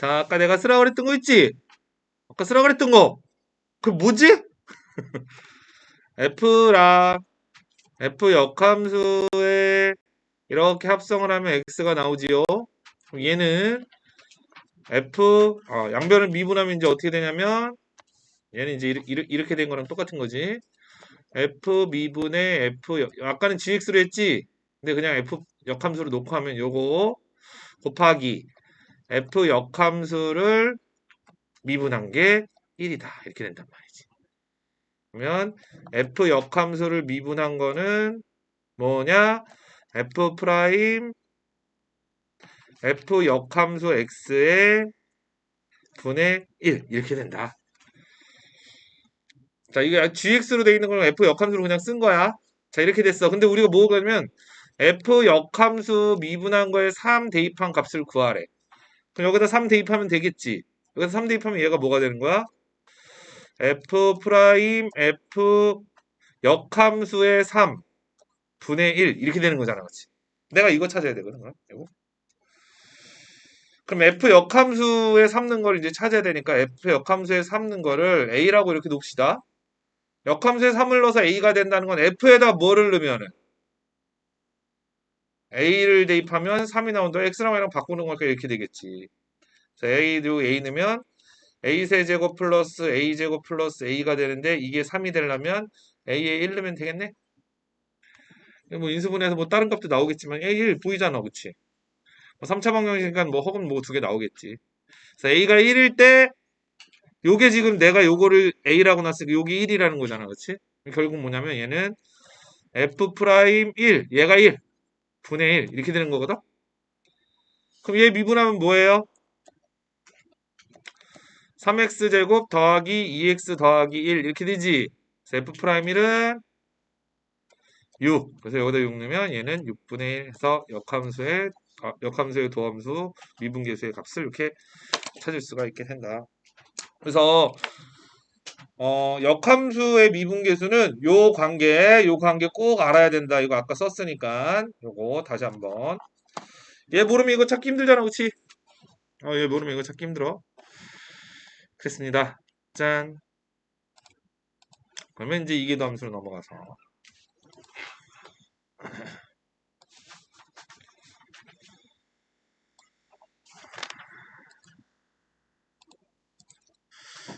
자, 아까 내가 쓰라고 그랬던 거 있지? 아까 쓰라고 그랬던 거. 그 뭐지? F랑 F 역함수에 이렇게 합성을 하면 X가 나오지요. 그럼 얘는 F, 아, 양변을 미분하면 이제 어떻게 되냐면 얘는 이제 이렇게, 이렇게 된 거랑 똑같은 거지. F 미분의 F, 역- 아까는 GX로 했지? 근데 그냥 F 역함수로 놓고 하면 요거 곱하기 F 역함수를 미분한 게 1이다. 이렇게 된단 말이지. 그러면 F 역함수를 미분한 거는 뭐냐? F 프라임 F 역함수 X의 분의 1 이렇게 된다. 자, 이게 GX로 돼 있는 거는 F 역함수로 그냥 쓴 거야. 자, 이렇게 됐어. 근데 우리가 뭐가 하면 F 역함수 미분한 거에 3 대입한 값을 구하래. 그럼 여기다 3 대입하면 되겠지. 여기서 3 대입하면 얘가 뭐가 되는 거야? F 프라임 F 역함수의 3 분의 1 이렇게 되는 거잖아. 그렇지? 내가 이거 찾아야 되거든. 그럼. 이거. 그럼 F 역함수에 삼는 걸 이제 찾아야 되니까 F 역함수에 삼는 거를 A라고 이렇게 놓읍시다. 역함수에 3을 넣어서 A가 된다는 건 F에다 뭐를 넣으면은 A를 대입하면 3이 나온다. X랑 Y랑 바꾸는 거니까 이렇게 되겠지. 자, A도 A 넣으면 A 세제곱 플러스 A 제곱 플러스 A가 되는데 이게 3이 되려면 A에 1 넣으면 되겠네? 뭐 인수분해서 뭐 다른 값도 나오겠지만 A1 보이잖아. 그치? 뭐 3차 방정식이니까 뭐 혹은 뭐 두 개 나오겠지. 그래서 A가 1일 때 요게 지금 내가 요거를 A라고 놨으니까 요게 1이라는 거잖아. 그치? 결국 뭐냐면 얘는 F 프라임 1 얘가 1 분의 1 이렇게 되는 거거든. 그럼 얘 미분하면 뭐예요? 3x 제곱 더하기 2x 더하기 1 이렇게 되지. F 프라임 1은 6. 그래서 여기다 6 넣으면 얘는 6분의 1 해서 역함수의 아, 역함수의 도함수 미분계수의 값을 이렇게 찾을 수가 있게 된다. 그래서 어, 역함수의 미분계수는 요 관계, 요 관계 꼭 알아야 된다. 이거 아까 썼으니까 요거 다시 한번. 얘 모르면 이거 찾기 힘들잖아, 그렇지? 어, 얘 모르면 이거 찾기 힘들어. 그랬습니다. 짠. 그러면 이제 이계도 함수로 넘어가서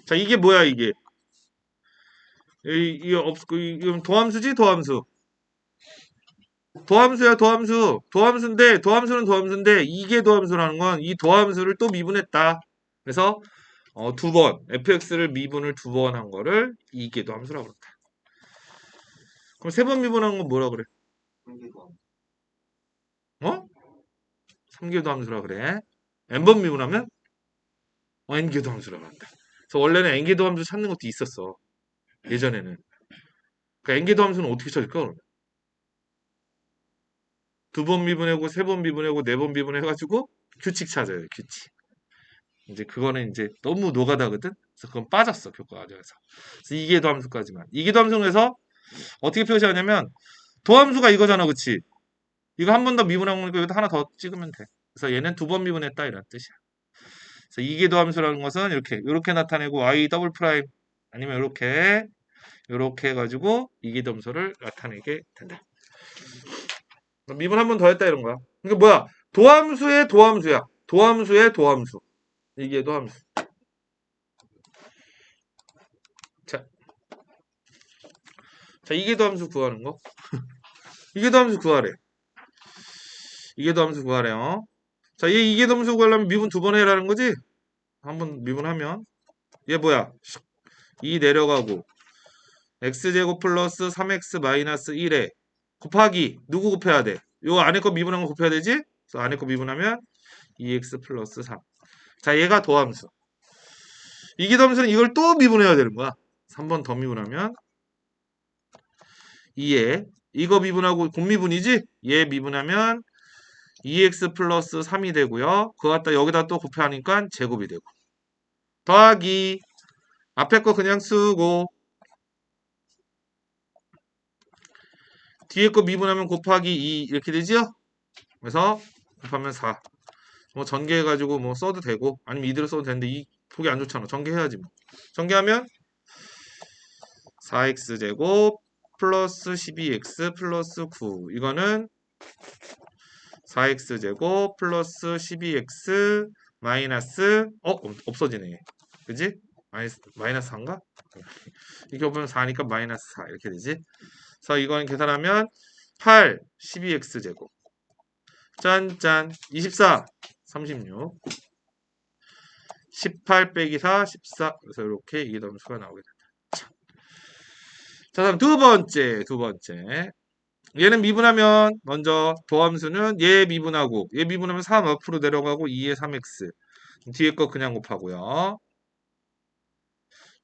자, 이게 뭐야, 이게? 이, 이게 없, 이- 이건 도함수지, 도함수. 도함수야, 도함수. 도함수인데, 도함수는 도함수인데, 이게 도함수라는 건 이 도함수를 또 미분했다. 그래서, 어, 두 번, fx를 미분을 두 번 한 거를 이게 도함수라고 그랬다. 그럼 세 번 미분한 건 뭐라 그래? 어? 3개 도함수라 그래. n번 미분하면 어, n개 도함수라고 한다. 그래서 원래는 n개 도함수 찾는 것도 있었어. 예전에는. 그 n개 도함수는 어떻게 찾을까? 두 번 미분하고 세 번 미분하고 네 번 미분해가지고 규칙 찾아요. 규칙. 이제 그거는 이제 너무 노가다거든. 그래서 그건 빠졌어 교과 과정에서. 그래서 이게 도함수까지만. 이게 도함수에서 어떻게 표시하냐면 도함수가 이거잖아, 그치? 이거 한 번 더 미분한 거니까 여기다 하나 더 찍으면 돼. 그래서 얘는 두 번 미분했다 이런 뜻이야. 그래서 이게 도함수라는 것은 이렇게 이렇게 나타내고 y 더블 프라임 아니면 이렇게 이렇게 해가지고 이게 도함수를 나타내게 된다. 미분 한 번 더 했다 이런 거야. 이게 뭐야? 도함수의 도함수야. 도함수의 도함수. 이게 도함수. 자. 자, 이게 도함수 구하는 거. 이게 도함수 구하래. 이게 도함수 구하래요. 자, 얘 이게 도함수 구하려면 미분 두 번 해라는 거지? 한번 미분하면 얘 뭐야? 2 내려가고 x제곱 플러스 3x 마이너스 1에 곱하기 누구 곱해야 돼? 요 안에 거 미분한 거 곱해야 되지? 그래서 안에 거 미분하면 2x 플러스 3. 자, 얘가 도함수. 이게 도함수는 이걸 또 미분해야 되는 거야. 3번 더 미분하면 2에 이거 미분하고 곱미분이지? 얘 미분하면 2x 플러스 3이 되고요. 그거 갖다 여기다 또 곱하니까 제곱이 되고. 더하기 앞에 거 그냥 쓰고 뒤에 거 미분하면 곱하기 2 이렇게 되지요? 그래서 곱하면 4. 뭐 전개해가지고 뭐 써도 되고 아니면 이대로 써도 되는데 이 보기 안 좋잖아. 전개해야지 뭐. 전개하면 4x제곱 플러스 12x 플러스 9 이거는 4x제곱 플러스 12x 마이너스 어 없- 없어지네 그지 마이너스 마이너스 4인가 이렇게 보면 4니까 마이너스 4 이렇게 되지? 그래서 이건 계산하면 8 12x 제곱. 짠짠. 24 36 18 빼기 4 14 그래서 이렇게 이게 점수가 나오게 된다. 자. 다음 두 번째 두 번째. 얘는 미분하면 먼저 도함수는 얘 미분하고 얘 미분하면 3 앞으로 내려가고 2에 3x 뒤에 거 그냥 곱하고요.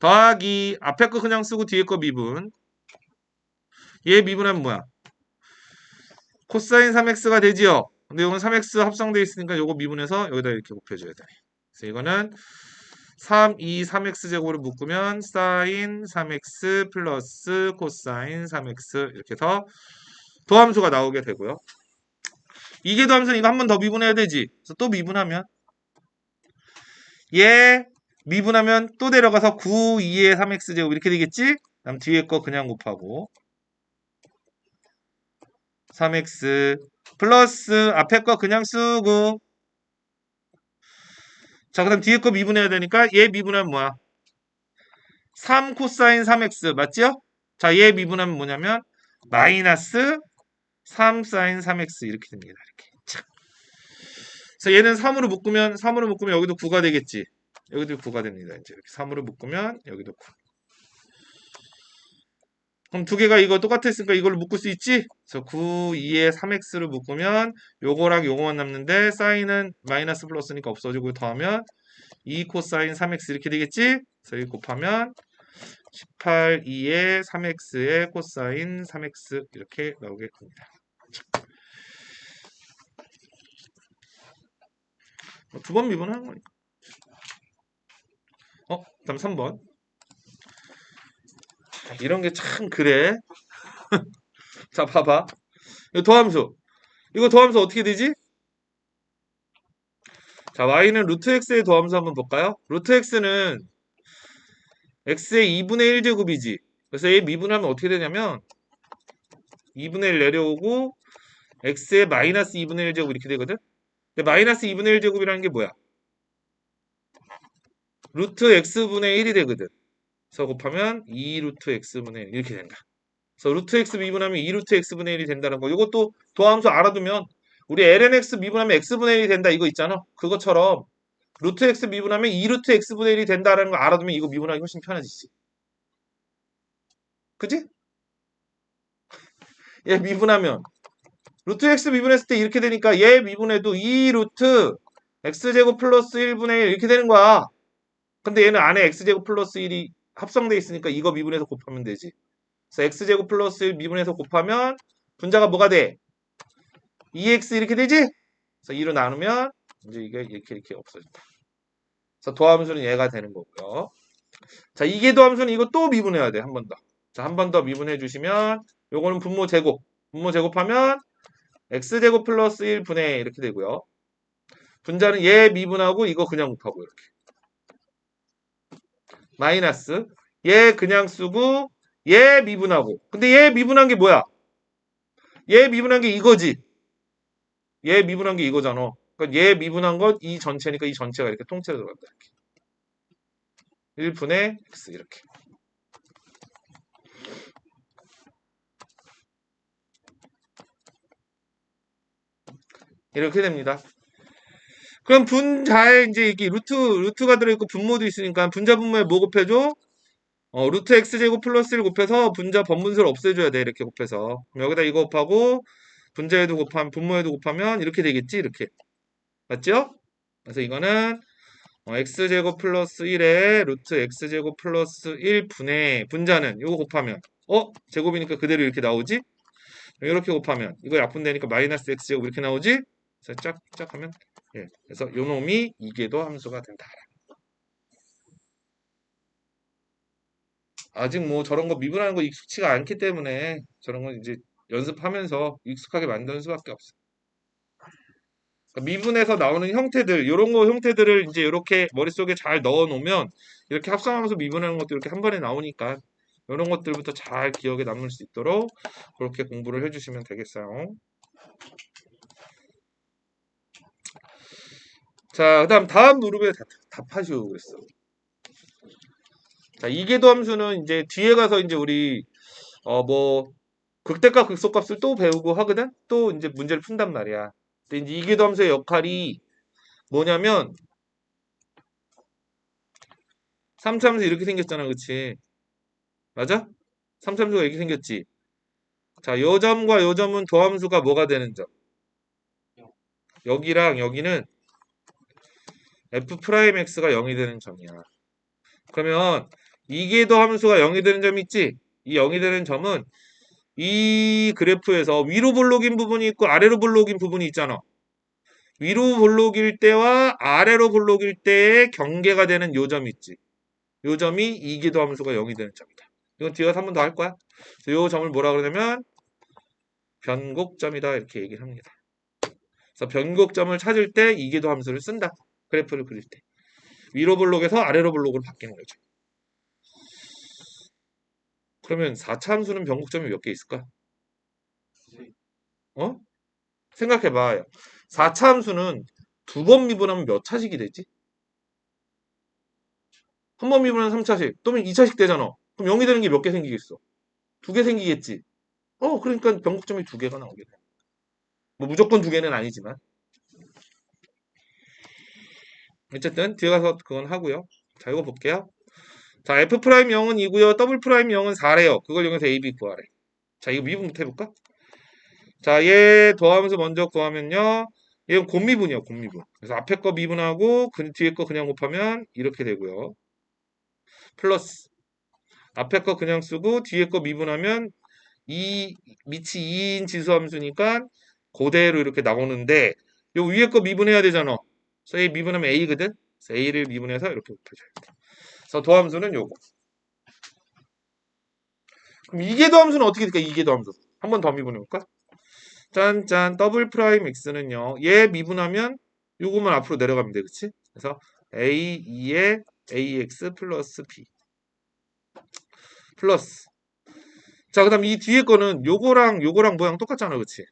더하기 앞에 거 그냥 쓰고 뒤에 거 미분 얘 미분하면 뭐야? 코사인 3x가 되지요. 근데 이건 3x 합성되어 있으니까 요거 미분해서 여기다 이렇게 곱해줘야 돼. 그래서 이거는 3, 2, 3x 제곱을 묶으면 사인 3x 플러스 코사인 3x 이렇게 해서 도함수가 나오게 되고요. 이게 도함수는 이거 한 번 더 미분해야 되지. 그래서 또 미분하면 얘 미분하면 또 내려가서 9, 2의 3x 제곱 이렇게 되겠지? 그다음 뒤에 거 그냥 곱하고 3x 플러스 앞에 거 그냥 쓰고 자 그다음 뒤에 거 미분해야 되니까 얘 미분하면 뭐야? 3 코사인 3x 맞지요? 자 얘 미분하면 뭐냐면 마이너스 3 사인 3x 이렇게 됩니다. 이렇게. 참. 그래서 얘는 3으로 묶으면 3으로 묶으면 여기도 9가 되겠지. 여기도 9가 됩니다. 이제 이렇게 3으로 묶으면 여기도 9. 그럼 두 개가 이거 똑같았으니까 이걸로 묶을 수 있지? 그래서 9, 2에 3x를 묶으면 요거랑 요거만 남는데 사인은 마이너스 플러스니까 없어지고 더하면 2 코사인 3x 이렇게 되겠지? 그래서 여기 곱하면 18, 2에 3x의 코사인 3x 이렇게. 뭐두번 미분하는 거니까. 어, 다음 3번. 이런 게 참 그래. 자, 봐봐. 이거 더함수. 이거 더함수 어떻게 되지? 자, y는 루트 x의 더함수 한번 볼까요? 루트 x는 x의 2분의 1제곱이지. 그래서 얘 미분하면 어떻게 되냐면 2분의 1 내려오고 x의 마이너스 2분의 1제곱 이렇게 되거든. 근데 마이너스 2분의 1제곱이라는 게 뭐야? 루트 x분의 1이 되거든. 그래서 곱하면 2 루트 x분의 1 이렇게 된다. 그래서 루트 x 미분하면 2 루트 x분의 1이 된다는 거. 이것도 도함수 알아두면 우리 ln x 미분하면 x분의 1이 된다 이거 있잖아. 그것처럼 루트 x 미분하면 2 루트 x분의 1이 된다는 거 알아두면 이거 미분하기 훨씬 편해지지. 그지? 얘 미분하면 루트 x 미분했을 때 이렇게 되니까 얘 미분해도 2 루트 x제곱 플러스 1분의 1 이렇게 되는 거야. 근데 얘는 안에 x제곱 플러스 1이 합성돼 있으니까 이거 미분해서 곱하면 되지. 그래서 x제곱 플러스 1 미분해서 곱하면 분자가 뭐가 돼? 2x 이렇게 되지? 그래서 2로 나누면 이제 이게 이렇게 이렇게 없어진다. 그래서 도함수는 얘가 되는 거고요. 자, 이게 도함수는 이거 또 미분해야 돼. 한 번 더. 자, 한 번 더 미분해 주시면 요거는 분모 제곱. 분모 제곱하면 x제곱 플러스 1분의 이렇게 되고요. 분자는 얘 미분하고 이거 그냥 곱하고 이렇게. 마이너스 얘 그냥 쓰고 얘 미분하고 근데 얘 미분한 게 뭐야? 얘 미분한 게 이거지. 얘 미분한 게 이거잖아. 그러니까 얘 미분한 건 이 전체니까 이 전체가 이렇게 통째로 들어간다. 이렇게. 1분의 x 이렇게. 이렇게 됩니다. 그럼 분자에 이제 이게 루트 루트가 들어있고 분모도 있으니까 분자 분모에 뭐 곱해줘? 어, 루트 x 제곱 플러스 1 곱해서 분자 번분수를 없애줘야 돼 이렇게 곱해서 여기다 이거 곱하고 분자에도 곱하면 분모에도 곱하면 이렇게 되겠지 이렇게 맞죠? 그래서 이거는 어, x 제곱 플러스 1에 루트 x 제곱 플러스 1분의 분자는 이거 곱하면 어 제곱이니까 그대로 이렇게 나오지? 이렇게 곱하면 이거 약분되니까 마이너스 x 제곱 이렇게 나오지? 그래서 짝짝 하면 예. 그래서 요 놈이 이게도 함수가 된다. 아직 뭐 저런 거 미분하는 거 익숙치가 않기 때문에 저런 건 이제 연습하면서 익숙하게 만드는 수밖에 없어. 미분에서 나오는 형태들, 이런 거 형태들을 이제 이렇게 머릿속에 잘 넣어 놓으면 이렇게 합성하면서 미분하는 것도 이렇게 한 번에 나오니까 이런 것들부터 잘 기억에 남을 수 있도록 그렇게 공부를 해주시면 되겠어요. 자, 그 다음, 다음 무릎에 답, 답하시오 그랬어. 자, 이계도 함수는 이제 뒤에 가서 이제 우리, 어, 뭐, 극대값, 극소값을 또 배우고 하거든? 또 이제 문제를 푼단 말이야. 근데 이제 이계도 함수의 역할이 뭐냐면, 3참수 이렇게 생겼잖아, 그치? 맞아? 3참수가 이렇게 생겼지? 자, 요 점과 요 점은 도함수가 뭐가 되는 점? 여기랑 여기는 f'x가 0이 되는 점이야. 그러면 이계도 함수가 0이 되는 점 있지? 이 0이 되는 점은 이 그래프에서 위로 볼록인 부분이 있고 아래로 볼록인 부분이 있잖아. 위로 볼록일 때와 아래로 볼록일 때의 경계가 되는 요점 있지. 요 점이 이계도 함수가 0이 되는 점이다. 이건 뒤에 가서 한 번 더 할 거야. 요 점을 뭐라 그러냐면 변곡점이다 이렇게 얘기를 합니다. 그래서 변곡점을 찾을 때 이계도 함수를 쓴다. 그래프를 그릴 때. 위로 볼록에서 아래로 볼록으로 바뀌는 거죠. 그러면 4차 함수는 변곡점이 몇 개 있을까? 어? 생각해봐. 4차 함수는 두 번 미분하면 몇 차식이 되지? 한 번 미분하면 3차식, 또는 2차식 되잖아. 그럼 0이 되는 게 몇 개 생기겠어? 두 개 생기겠지? 어, 그러니까 변곡점이 두 개가 나오게 돼. 뭐 무조건 두 개는 아니지만. 어쨌든 뒤에 가서 그건 하고요. 자, 이거 볼게요. 자, F 프라임 0은 2고요. 더블 프라임 0은 4래요. 그걸 이용해서 AB 구하래. 자, 이거 미분부터 해볼까? 자, 얘 더하면서 먼저 구하면요. 얘는 곱미분이요, 곱미분. 그래서 앞에 거 미분하고 그 뒤에 거 그냥 곱하면 이렇게 되고요. 플러스 앞에 거 그냥 쓰고 뒤에 거 미분하면 이 밑이 2인 지수함수니까 그대로 이렇게 나오는데 요 위에 거 미분해야 되잖아. 그래서 A 미분하면 A거든. 그래서 A를 미분해서 이렇게 곱해줘야 돼. 그래서 도함수는 요거. 그럼 이계 도함수는 어떻게 될까? 이계 도함수. 한 번 더 미분해 볼까? 짠짠 더블 프라임 x는요. 얘 미분하면 요거만 앞으로 내려가면 돼. 그치? 그래서 a 2에 ax 플러스 b 플러스 자, 그 다음 이 뒤에 거는 요거랑 요거랑 모양 똑같잖아. 그치?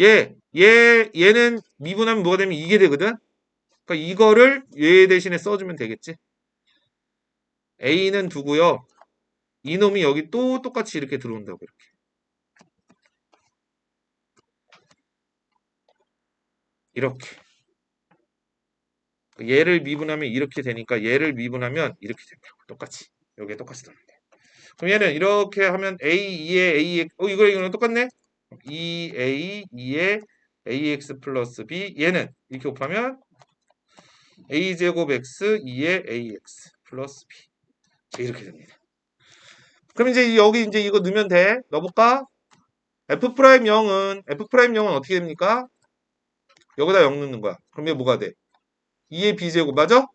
얘, 얘, 얘는 미분하면 뭐가 되면 이게 되거든? 그러니까 이거를 얘 대신에 써주면 되겠지? A는 두고요. 이놈이 여기 또 똑같이 이렇게 들어온다고 이렇게. 이렇게. 얘를 미분하면 이렇게 되니까 얘를 미분하면 이렇게 된다고. 똑같이. 여기에 똑같이 들어온다. 그럼 얘는 이렇게 하면 A, 2에 A, 어, 이거 이거랑 똑같네? 2A, 2에 AX 플러스 B. 얘는 이렇게 곱하면 a제곱 x 2의 ax 플러스 b 이렇게 됩니다. 그럼 이제 여기 이제 이거 넣으면 돼. 넣어볼까? f 프라임 0은 f 프라임 0은 어떻게 됩니까? 여기다 0 넣는 거야. 그럼 이게 뭐가 돼? 2의 b제곱 맞아?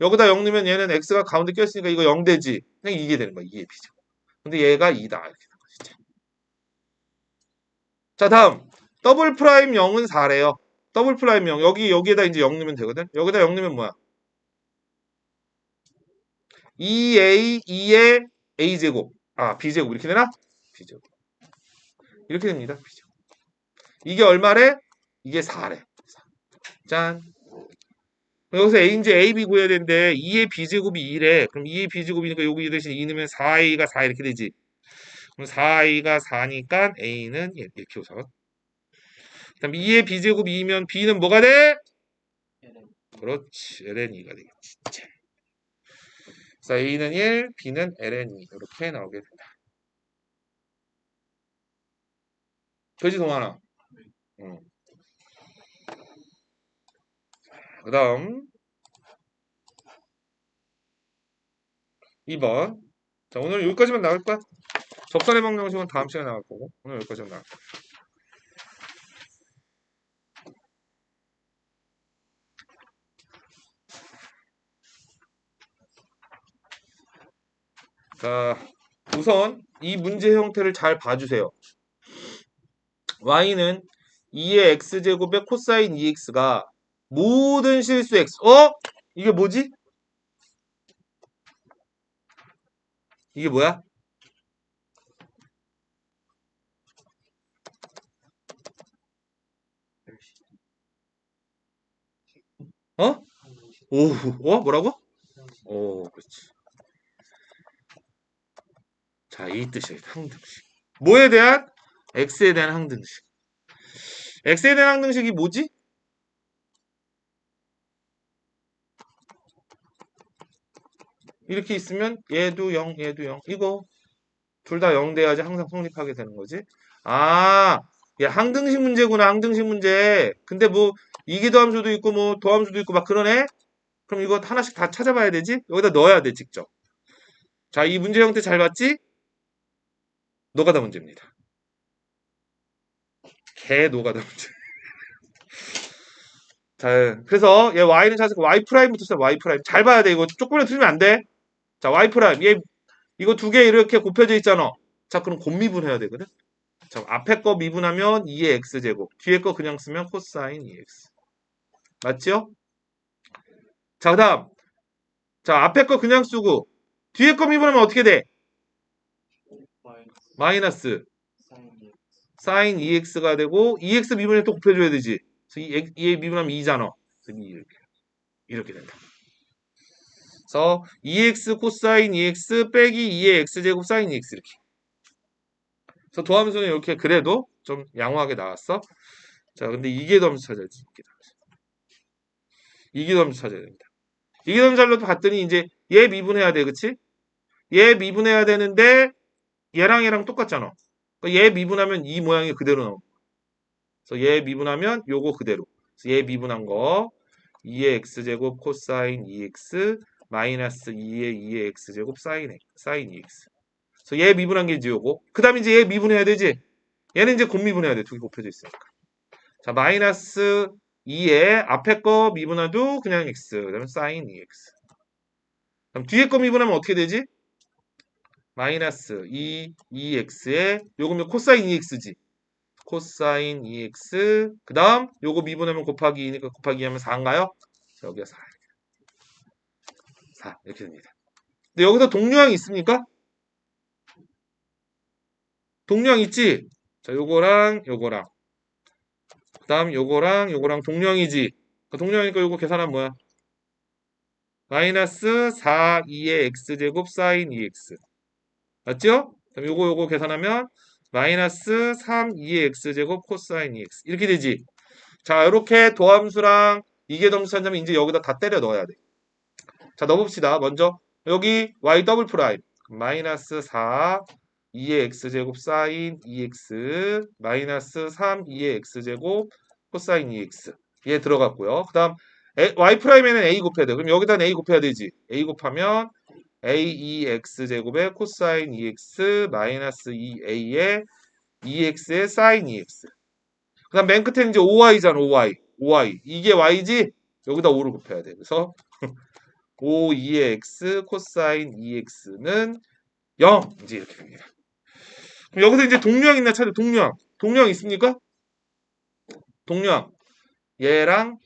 여기다 0 넣으면 얘는 x가 가운데 꼈으니까 이거 0 되지. 그냥 이게 되는 거야. 2의 b제곱. 근데 얘가 2다. 이렇게. 자 다음 더블 프라임 0은 4래요. 더블 프라임 0. 여기, 여기에다 이제 0 넣으면 되거든? 여기다 0 넣으면 뭐야? 2a, 2의 a제곱. 아, b제곱. 이렇게 되나? b제곱. 이렇게 됩니다. b제곱. 이게 얼마래? 이게 4래. 4. 짠. 여기서 a인지 ab 구해야 되는데 2의 b제곱이 2래. 그럼 2의 b제곱이니까 여기 대신 2 넣으면 4a가 4 이렇게 되지. 그럼 4a가 4니까 a는 이렇게 우선. 그다음 2의 b제곱 2면 b는 뭐가 돼? 그렇지. ln2가 되겠지. 그래서 a는 1, b는 ln2 이렇게 나오게 된다. 그지 동환아? 응. 그 다음 2번 자 오늘 여기까지만 나갈 거야 접선의 방정식은 다음 시간에 나갈 거고 오늘 여기까지만 나갈 거야 자, 우선 이 문제 형태를 잘 봐주세요. y는 2의 x제곱의 코사인 2x가 모든 실수 x. 어? 이게 뭐지? 이게 뭐야? 어? 오, 어? 뭐라고? 오, 그렇지. 자, 이 뜻이에요. 항등식. 뭐에 대한? x에 대한 항등식. x에 대한 항등식이 뭐지? 이렇게 있으면 얘도 0, 얘도 0. 이거 둘 다 0 돼야지 항상 성립하게 되는 거지. 아, 야, 항등식 문제구나. 항등식 문제. 근데 뭐 이기도함수도 있고 뭐 도함수도 있고 막 그러네. 그럼 이거 하나씩 다 찾아봐야 되지? 여기다 넣어야 돼, 직접. 자, 이 문제 형태 잘 봤지? 노가다 문제입니다. 개 노가다 문제. 자, 그래서 얘 y는 찾았고 y 프라임부터 써 y 프라임. 잘 봐야 돼. 이거 조금이라도 틀리면 안 돼. 자, y 프라임. 얘 이거 두 개 이렇게 곱혀져 있잖아. 자, 그럼 곱미분해야 되거든. 자, 앞에 거 미분하면 2의 x제곱. 뒤에 거 그냥 쓰면 코사인 2x. 맞죠? 자, 그 다음. 자, 앞에 거 그냥 쓰고, 뒤에 거 미분하면 어떻게 돼? 마이너스 사인 2x가 되고, 2x 미분에 또 곱해줘야 되지. 그래서 2에 미분하면 2잖아. 그래서 이렇게. 이렇게 된다. 그래서 2x 코사인 2x 빼기 2의 x제곱 사인 2x 이렇게. 그래서 도함수는 이렇게 그래도 좀 양호하게 나왔어. 자, 근데 이계도함수 찾아야지. 이계도함수 찾아야 됩니다. 이계도함수 잘로 봤더니 이제 얘 미분해야 돼, 그치? 얘 미분해야 되는데 얘랑 얘랑 똑같잖아. 그러니까 얘 미분하면 이 모양이 그대로 나오고. 그래서 얘 미분하면 요거 그대로. 그래서 얘 미분한 거 2의 x제곱 코사인 2x 마이너스 2의 2의 x제곱 사인 x, 사인 2x. 그래서 얘 미분한 게 이제 요거. 그 다음에 이제 얘 미분해야 되지. 얘는 이제 곱 미분해야 돼. 두 개 곱해져 있으니까. 자, 마이너스 2에 앞에 거 미분해도 그냥 x. 그 다음에 사인 2x. 그럼 뒤에 거 미분하면 어떻게 되지? 마이너스 2, 2x에 요거 면 코사인 2x지. 코사인 2x. 그 다음 요거 미분하면 곱하기 2니까 곱하기 2 하면 4인가요? 여기가 4. 4 이렇게 됩니다. 근데 여기서 동류항이 있습니까? 동류항 있지? 자, 요거랑 요거랑 그 다음 요거랑 요거랑 동류항이지. 그 동류항이니까 요거 계산하면 뭐야? 마이너스 4, 2의 x제곱 사인 2x 맞죠? 그럼 요거 요거 계산하면 마이너스 3, 2의 x제곱 코사인 2x 이렇게 되지. 자, 이렇게 도함수랑 이계점수 찾자면 이제 여기다 다 때려 넣어야 돼. 자, 넣어봅시다. 먼저 여기 y 더블 프라임 마이너스 4 2의 x제곱 사인 2x 마이너스 3 2의 x제곱 코사인 2x 얘 들어갔고요. 그 다음 y 프라임에는 a 곱해야 돼. 그럼 여기다 a 곱해야 되지. a 곱하면 aex제곱의 코사인 2x 마이너스 2a의 2x의 사인 2x 그 다음 맨 끝에는 이제 5y잖아 5y 5y 이게 y지? 여기다 5를 곱해야 돼. 그래서 5, 2의 x 코사인 2x는 0 이제 이렇게 됩니다. 여기서 이제 동류항 있나 찾아 동류항 동류항 있습니까? 동류항 얘랑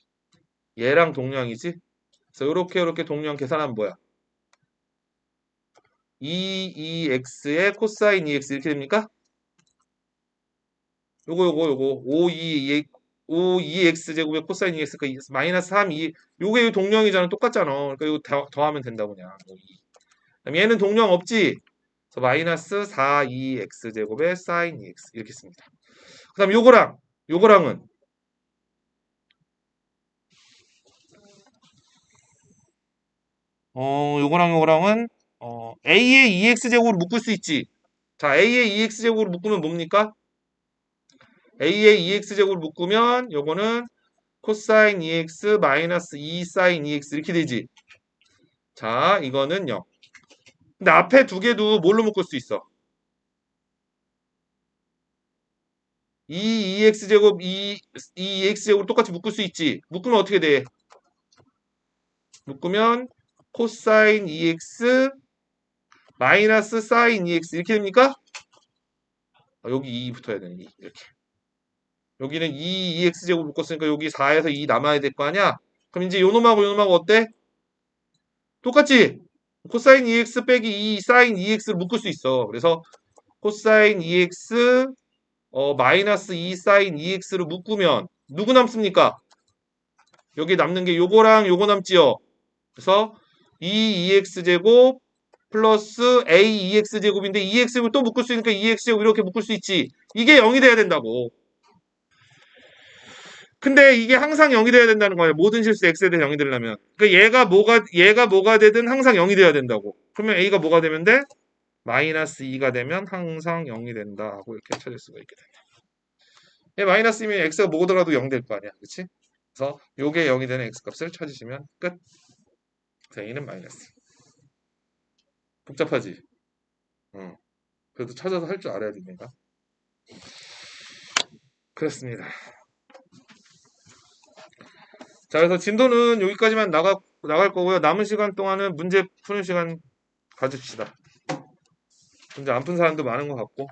얘랑 동류항이지? 그래서 이렇게 이렇게 동류항 계산하면 뭐야? 2, 2x의 코사인 2x 이렇게 됩니까? 요거 요거 요거. 5, 2, 5, 2x 제곱의 코사인 2x 그 마이너스 3, 2 요게 동량이잖아. 똑같잖아. 그러니까 이거 더, 더하면 된다 그냥. 그럼 얘는 동량 없지 그래서 마이너스 4, 2x 제곱의 사인 2x 이렇게 씁니다 그 다음 요거랑 요거랑은 어 요거랑 요거랑은 어, A의 2x제곱으로 묶을 수 있지. 자, A의 2x제곱으로 묶으면 뭡니까? A의 2x제곱으로 묶으면 요거는 코사인 2x 마이너스 2 사인 2x 이렇게 되지. 자, 이거는 0. 근데 앞에 두 개도 뭘로 묶을 수 있어? 2 2x제곱 2, 2x제곱으로 똑같이 묶을 수 있지. 묶으면 어떻게 돼? 묶으면 코사인 2x 마이너스 사인 2x 이렇게 됩니까? 아, 여기 2 붙어야 되는 2 이렇게 여기는 2, 2x제곱 묶었으니까 여기 4에서 2 남아야 될 거 아니야? 그럼 이제 요놈하고 요놈하고 어때? 똑같지? 코사인 2x 빼기 2 사인 2x를 묶을 수 있어. 그래서 코사인 2x 어, 마이너스 2 사인 2x를 묶으면 누구 남습니까? 여기 남는 게 요거랑 요거 남지요. 그래서 2 2x제곱 플러스 a 2x제곱인데 2x제곱 또 묶을 수 있으니까 2x제곱 이렇게 묶을 수 있지. 이게 0이 돼야 된다고. 근데 이게 항상 0이 돼야 된다는 거예요. 모든 실수 x에 대해 0이 되려면. 그러니까 얘가 뭐가 얘가 뭐가 되든 항상 0이 돼야 된다고. 그러면 a가 뭐가 되면 돼? 마이너스 2가 되면 항상 0이 된다 하고 이렇게 찾을 수가 있게 된다. 얘 마이너스이면 x가 뭐더라도 0 될 거 아니야. 그렇지? 그래서 요게 0이 되는 x 값을 찾으시면 끝. 그래서 a는 마이너스. 복잡하지? 응. 그래도 찾아서 할 줄 알아야 됩니다. 그렇습니다. 자, 그래서 진도는 여기까지만 나가, 나갈 거고요. 남은 시간 동안은 문제 푸는 시간 가집시다. 문제 안 푼 사람도 많은 것 같고.